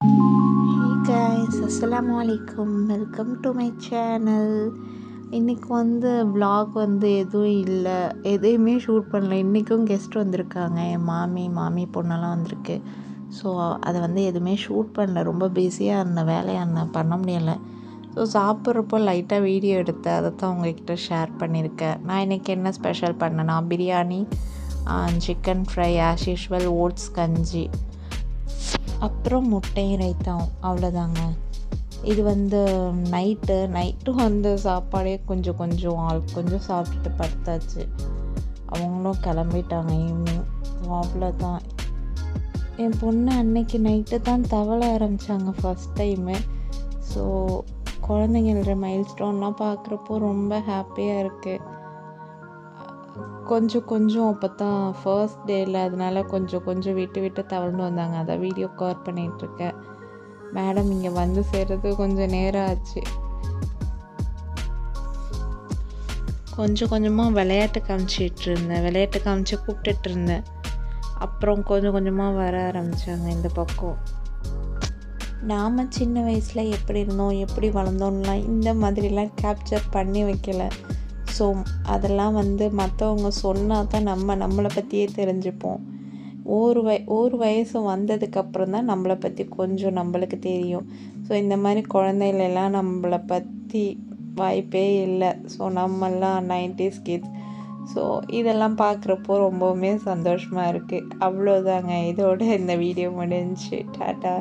Hey guys அஸ்லாம் அலைக்கும் welcome to my channel இன்றைக்கி வந்து வ்ளாக் வந்து எதுவும் இல்லை. எதையுமே ஷூட் பண்ணல. இன்றைக்கும் கெஸ்ட் வந்திருக்காங்க. என் மாமி மாமி பொண்ணெல்லாம் வந்திருக்கு. ஸோ அதை வந்து எதுவுமே ஷூட் பண்ணல. ரொம்ப பிஸியாக இருந்தேன். வேலையாக இருந்தேன். பண்ண முடியலை. ஸோ சாப்பிட்றப்போ லைட்டாக வீடியோ எடுத்து அதை தான் உங்ககிட்ட ஷேர் பண்ணியிருக்கேன். நான் இன்றைக்கி என்ன ஸ்பெஷல் பண்ணேன்னா biryani chicken fry as usual oats கஞ்சி. அப்புறம் முட்டையும் ரைத்தாவும் அவ்வளோதாங்க. இது வந்து நைட்டு நைட்டு வந்து சாப்பாடே கொஞ்சம் கொஞ்சம் ஆள் கொஞ்சம் சாப்பிட்டுட்டு படுத்தாச்சு. அவங்களும் கிளம்பிட்டாங்க. ஈவினிங் அவ்வளோதான் என் பொண்ணு அன்னைக்கு நைட்டு தான் தவள ஆரம்பித்தாங்க ஃபஸ்ட் டைமு ஸோ குழந்தைங்கள மைல் ஸ்டோன்லாம் பார்க்குறப்போ ரொம்ப ஹாப்பியாக இருக்குது கொஞ்சம் கொஞ்சம் அப்போ தான் ஃபர்ஸ்ட் டேயில் அதனால கொஞ்சம் கொஞ்சம் விட்டு விட்டு தவழ்ந்து வந்தாங்க. அதை வீடியோ கவர் பண்ணிகிட்ருக்கேன் மேடம் இங்கே வந்து சேர்றது கொஞ்சம் நேரம் ஆச்சு. கொஞ்சம் கொஞ்சமாக விளையாட்டு காமிச்சிட்டு இருந்தேன். விளையாட்டு காமிச்சு கூப்பிட்டுட்டு இருந்தேன். அப்புறம் கொஞ்சம் கொஞ்சமாக வர ஆரம்பித்தாங்க இந்த பக்கம். நாம் சின்ன வயசில் எப்படி இருந்தோம் எப்படி வளர்ந்தோம்லாம் இந்த மாதிரிலாம் கேப்சர் பண்ணி வைக்கல. ஸோ அதெல்லாம் வந்து மற்றவங்க சொன்னால் தான் நம்ம நம்மளை பற்றியே தெரிஞ்சுப்போம். ஒரு வய ஒரு வயசு வந்ததுக்கப்புறம் தான் நம்மளை பற்றி கொஞ்சம் நம்மளுக்கு தெரியும். ஸோ இந்த மாதிரி குழந்தைகளெல்லாம் நம்மளை பற்றி வாய்ப்பே இல்லை. ஸோ நம்மெல்லாம் நைன்டிஸ் கிட்ஸ். ஸோ இதெல்லாம் பார்க்குறப்போ ரொம்பவுமே சந்தோஷமாக இருக்குது அவ்வளோதாங்க இதோட இந்த வீடியோ முடிஞ்சு டாட்டா.